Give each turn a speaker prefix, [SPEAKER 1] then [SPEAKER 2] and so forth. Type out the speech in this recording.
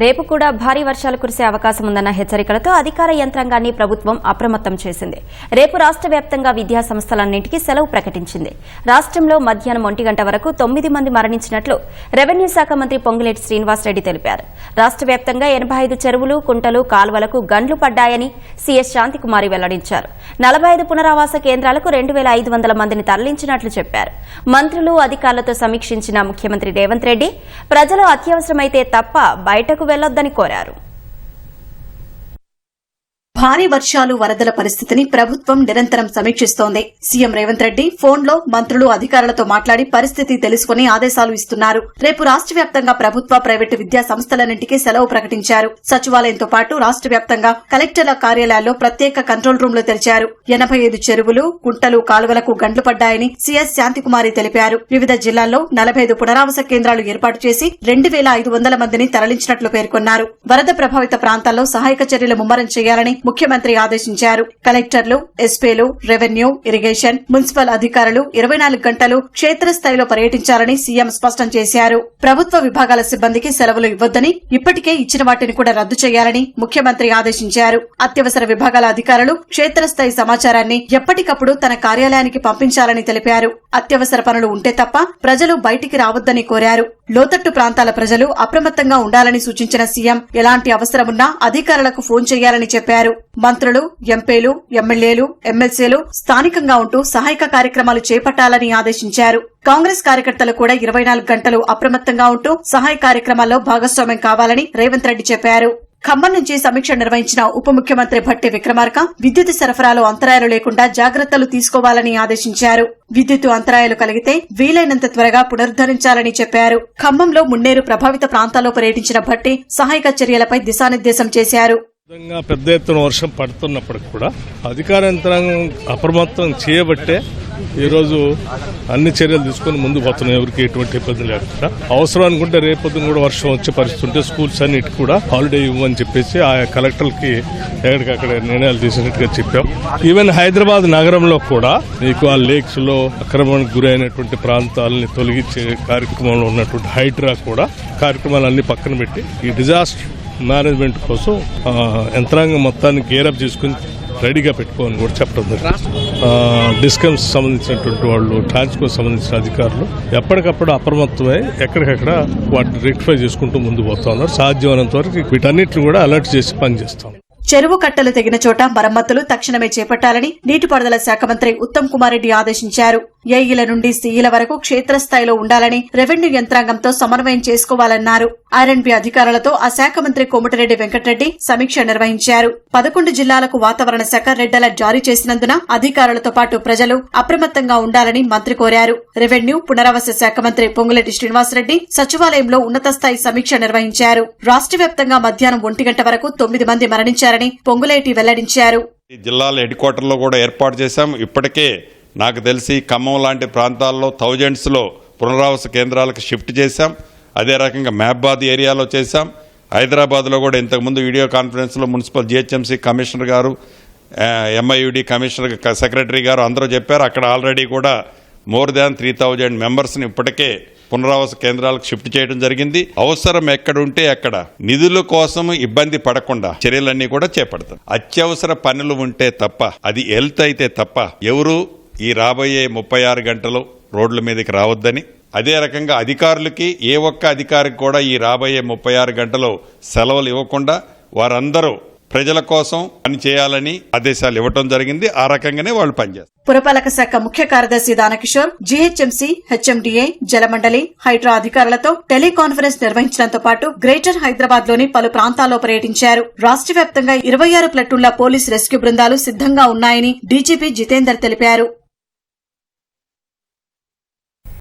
[SPEAKER 1] రేపు కూడా భారీ వర్షాలు కురిసే అవకాశం ఉందన్న హెచ్చరికలతో అధికార యంత్రాంగాన్ని ప్రభుత్వం అప్రమత్తం చేసింది. రేపు రాష్ట్ర వ్యాప్తంగా విద్యా సంస్థలన్నింటికీ సెలవు ప్రకటించింది. రాష్ట్రంలో మధ్యాహ్నం ఒంటి గంట వరకు తొమ్మిది మంది మరణించినట్లు రెవెన్యూ శాఖ మంత్రి పొంగులేటి శ్రీనివాసరెడ్డి తెలిపారు. రాష్ట్ర వ్యాప్తంగా ఎనభై ఐదు చెరువులు కుంటలు కాల్వలకు గండ్లు పడ్డాయని సీఎస్ శాంతికుమారి వెల్లడించారు. నలభై ఐదు పునరావాస కేంద్రాలకు రెండు వేల ఐదు వందల మందిని తరలించినట్లు చెప్పారు. మంత్రులు అధికారులతో సమీక్షించిన ముఖ్యమంత్రి రేవంత్ రెడ్డి ప్రజలు అత్యవసరమైతే తప్ప బయటకు వెళ్ళొద్దని కోరారు.
[SPEAKER 2] భారీ వర్షాలు వరదల పరిస్థితిని ప్రభుత్వం నిరంతరం సమీక్షిస్తోంది. సీఎం రేవంత్ రెడ్డి ఫోన్లో మంత్రులు అధికారులతో మాట్లాడి పరిస్థితి తెలుసుకుని ఆదేశాలు ఇస్తున్నారు. రేపు రాష్ట్ర వ్యాప్తంగా ప్రభుత్వ ప్రైవేటు విద్యా సంస్థలన్నింటికీ సెలవు ప్రకటించారు. సచివాలయంతో పాటు రాష్ట్ర వ్యాప్తంగా కలెక్టర్ల కార్యాలయాల్లో ప్రత్యేక కంట్రోల్ రూమ్లు తెరిచారు. ఎనభై ఐదు చెరువులు కుంటలు కాలువలకు గండ్లు పడ్డాయని సీఎస్ శాంతికుమారి తెలిపారు. వివిధ జిల్లాల్లో నలభై ఐదు పునరావాస కేంద్రాలు ఏర్పాటు చేసి రెండు వేల ఐదు వందల మందిని తరలించినట్లు పేర్కొన్నారు. వరద ప్రభావిత ప్రాంతాల్లో సహాయక చర్యలు ముమ్మరం చేయాలని ముఖ్యమంత్రి ఆదేశించారు. కలెక్టర్లు ఎస్పీలు రెవెన్యూ ఇరిగేషన్ మున్సిపల్ అధికారులు ఇరవై నాలుగు గంటలు క్షేత్రస్థాయిలో పర్యటించాలని సీఎం స్పష్టం చేశారు. ప్రభుత్వ విభాగాల సిబ్బందికి సెలవులు ఇవ్వొద్దని ఇప్పటికే ఇచ్చిన వాటిని కూడా రద్దు చేయాలని ముఖ్యమంత్రి ఆదేశించారు. అత్యవసర విభాగాల అధికారులు క్షేత్రస్థాయి సమాచారాన్ని ఎప్పటికప్పుడు తన కార్యాలయానికి పంపించాలని తెలిపారు. అత్యవసర పనులు ఉంటే తప్ప ప్రజలు బయటికి రావద్దని కోరారు. లోతట్టు ప్రాంతాల ప్రజలు అప్రమత్తంగా ఉండాలని సూచించిన సీఎం ఎలాంటి అవసరమున్నా అధికారులకు ఫోన్ చేయాలని చెప్పారు. మంత్రులు ఎంపీలు ఎమ్మెల్యేలు ఎమ్మెల్సీలు స్థానికంగా ఉంటూ సహాయక కార్యక్రమాలు చేపట్టాలని ఆదేశించారు. కాంగ్రెస్ కార్యకర్తలు కూడా ఇరవై నాలుగు గంటలు అప్రమత్తంగా ఉంటూ సహాయ కార్యక్రమాల్లో భాగస్వామ్యం కావాలని రేవంత్ రెడ్డి చెప్పారు. ఖమ్మం నుంచి సమీక్ష నిర్వహించిన ఉప ముఖ్యమంత్రి భట్టి విక్రమార్క విద్యుత్ సరఫరాలో అంతరాయాలు లేకుండా జాగ్రత్తలు తీసుకోవాలని ఆదేశించారు. విద్యుత్ అంతరాయాలు కలిగితే వీలైనంత త్వరగా పునరుద్దరించాలని చెప్పారు. ఖమ్మంలో మున్నేరు ప్రభావిత ప్రాంతాల్లో పర్యటించిన భట్టి సహాయక చర్యలపై దిశానిర్దేశం చేశారు.
[SPEAKER 3] విధంగా పెద్ద ఎత్తున వర్షం పడుతున్నప్పటికి కూడా అధికార యంత్రాంగం అప్రమత్తం చేయబట్టే ఈరోజు అన్ని చర్యలు తీసుకొని ముందు పోతున్నాయి. ఎవరికి ఎటువంటి ఇబ్బంది లేకుండా. అవసరం అనుకుంటే రేపొద్దున కూడా వర్షం వచ్చే పరిస్థితి ఉంటే స్కూల్స్ అన్నిటికి కూడా హాలిడే ఇవ్వమని చెప్పేసి ఆ కలెక్టర్లకి ఎక్కడికక్కడ నిర్ణయాలు తీసినట్టుగా చెప్పాం. ఈవెన్ హైదరాబాద్ నగరంలో కూడా మీకు ఆ లేక్స్లో అక్రమానికి గురైనటువంటి ప్రాంతాలని తొలగించే కార్యక్రమంలో ఉన్నటువంటి హైడ్రా కూడా కార్యక్రమాలన్నీ పక్కన పెట్టి ఈ డిజాస్టర్ మేనేజ్మెంట్ కోసం యంత్రాంగం మొత్తాన్ని గేరప్ చేసుకుని రెడీగా పెట్టుకోవాలని కూడా చెప్పడం జరిగింది. డిస్కమ్స్ సంబంధించినటువంటి వాళ్ళు ట్రాన్స్కో సంబంధించిన అధికారులు ఎప్పటికప్పుడు అప్రమత్తమై ఎక్కడికక్కడ వాటిని రెక్టిఫై చేసుకుంటూ ముందు పోతా ఉన్నారు. సాధ్యమైనంత వరకు వీటన్నిటిని కూడా అలర్ట్ చేసి పనిచేస్తాం
[SPEAKER 2] చెరువు కట్టలు తెగిన చోట మరమ్మతులు తక్షణమే చేపట్టాలని నీటిపారుదల శాఖ మంత్రి ఉత్తమ్ కుమార్ రెడ్డి ఆదేశించారు. ఏఈల నుండి సీఈల వరకు క్షేత్రస్థాయిలో ఉండాలని రెవెన్యూ యంత్రాంగంతో సమన్వయం చేసుకోవాలన్నారు. ఆర్ఎండ్బి అధికారులతో ఆ శాఖ మంత్రి కోమటిరెడ్డి వెంకటరెడ్డి సమీక్ష నిర్వహించారు. పదకొండు జిల్లాలకు వాతావరణ శాఖ రెడ్ అలర్ట్ జారీ చేసినందున అధికారులతో పాటు ప్రజలు అప్రమత్తంగా ఉండాలని మంత్రి కోరారు. రెవెన్యూ పునరావాస శాఖ మంత్రి పొంగులేటి శ్రీనివాసరెడ్డి సచివాలయంలో ఉన్నత స్థాయి సమీక్ష నిర్వహించారు. రాష్ట్ర వ్యాప్తంగా మధ్యాహ్నం ఒంటి గంట వరకు తొమ్మిది మంది మరణించారు. చేశారని పొంగులేటి వెల్లడించారు.
[SPEAKER 4] ఈ జిల్లాల హెడ్ క్వార్టర్లో కూడా ఏర్పాటు చేశాం. ఇప్పటికే నాకు తెలిసి ఖమ్మం లాంటి ప్రాంతాల్లో థౌజండ్స్లో పునరావాస కేంద్రాలకు షిఫ్ట్ చేశాం. అదే రకంగా మహబాద్ ఏరియాలో చేశాం. హైదరాబాద్లో కూడా ఇంతకుముందు వీడియో కాన్ఫరెన్స్లో మున్సిపల్ జిహెచ్ఎంసీ కమిషనర్ గారు ఎంఐయుడి కమిషనర్ సెక్రటరీ గారు అందరూ చెప్పారు. అక్కడ ఆల్రెడీ కూడా మోర్ దాన్ త్రీ థౌజండ్ మెంబర్స్ని ఇప్పటికే పునరావాస కేంద్రాలకు షిఫ్ట్ చేయడం జరిగింది. అవసరం ఎక్కడుంటే అక్కడ. నిధుల కోసం ఇబ్బంది పడకుండా చర్యలన్నీ కూడా చేపడతారు అత్యవసర పనులు ఉంటే తప్ప అది హెల్త్ అయితే తప్ప ఎవరు ఈ రాబోయే ముప్పై ఆరు గంటలు రోడ్ల మీదకి రావద్దని అదే రకంగా అధికారులకి ఏ ఒక్క అధికారికి కూడా ఈ రాబోయే ముప్పై ఆరు గంటలు సెలవులు ఇవ్వకుండా వారందరూ ప్రజల కోసం పనిచేయాలని ఆదేశాలు ఇవ్వటం జరిగింది. ఆ రకంగానే వాళ్ళు పనిచేస్తారు.
[SPEAKER 2] పురపాలక శాఖ ముఖ్య కార్యదర్శి దానకిషోర్ జీహెచ్ఎంసీ హెచ్ఎండిఏ జలమండలి హైడ్రా అధికారులతో టెలికాన్ఫరెన్స్ నిర్వహించడంతో పాటు గ్రేటర్ హైదరాబాద్లోని పలు ప్రాంతాల్లో పర్యటించారు. రాష్ట్ర వ్యాప్తంగా ఇరవై ఆరు ప్లటూన్ల పోలీస్ రెస్క్యూ బృందాలు సిద్ధంగా ఉన్నాయని డీజీపీ జితేందర్ తెలిపారు.